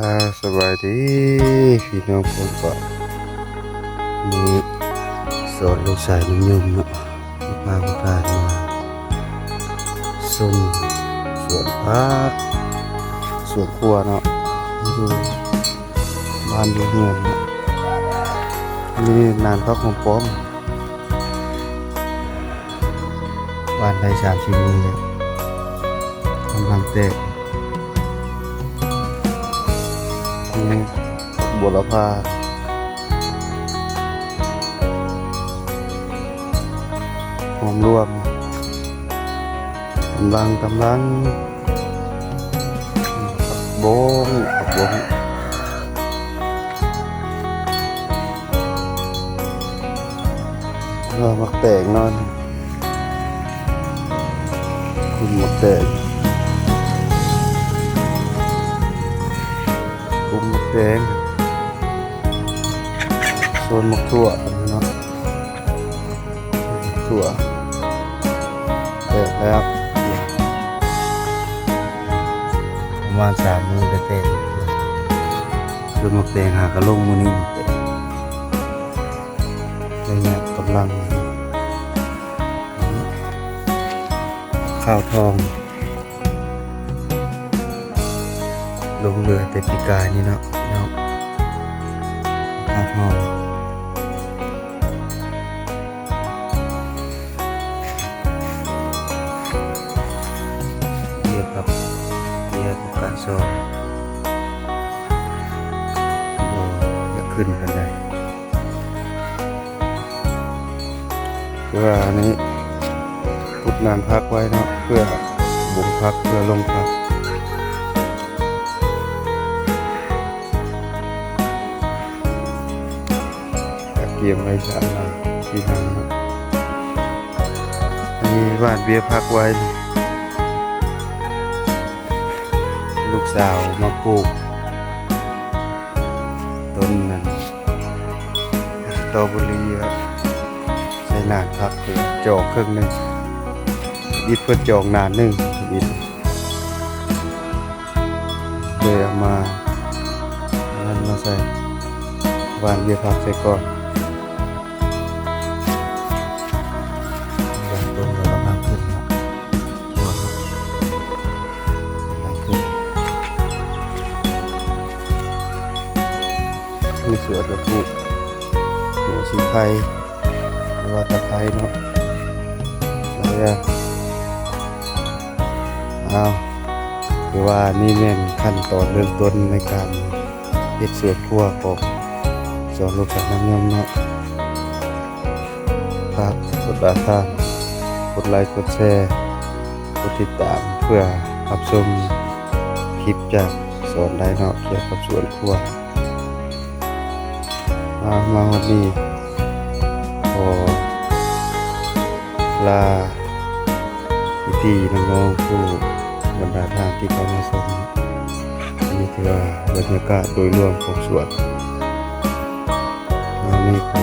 อ่าสบายดีพี่น้องผมก็มีสอนลูกชายน้ำยมเนาะที่พาพวกทามาส่งสวนพักสวนครัวเนาะอยู่บ้านอยู่เมืองเนนี่นานพักของป้อมบ้านได้สามสี่มือแล้วกำลังเตะ บุรพาหอมรวมกำลังกำลังบงกบงเรามักแตกนอน คุณมักแตกกุมมะแดง โซนมะถั่วเนาะถั่วเสร็จแล้วประมาณสามมือจะเต็มโซนมะแดงหากระลงมือนี้เต็มอะไรเงี้ยกำลัง ข้าวทอง ลงเรือแต่ปีกายนี่เนาะ ยกับการสอนโอ้จะขึ้นกันได้เพื่ออันนี้พุดน้ำพักไว้เนาะเพื่อบุงพักเพื่อลงพักเกียมไว้สามหลังที่ทางนะอันนี้บ้านเบียร์พักไว้ ลูกสาวมาปลูกต้นนั้นตอบอรี่ครับใส่นานพักเพื่อจอกครึ่งหนึ่งอีกเพื่อจอกนานหนึ่งอีกเลยเอามานั้นมาใส่บ้านเบียร์พักใส่ก่อน มีสวนกระปุกหัวสีไทยหรือว่าตะไคร้เนาะอะไรอะอ้าวคือว่านี่แม่นขั้นตอนเริ่มต้นในการเฮ็ดสวนครัวของสอนลูกสาวน้ำเงินเนาะฝากกดติดตามกดไลค์กดแชร์กดติดตามเพื่อรับชมคลิปจากสอนได้เนาะเกี่ยวกับสวนครัว มามาวันนี้ขอลาพี่พี่ๆน้องๆผู้บรรดาทานที่เข้ามาชมอันนี้คือว่าบรรยากาศโดยรวมของสวนวันนี้ขอ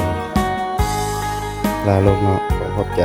ลาลงเนาะขอขอบใจ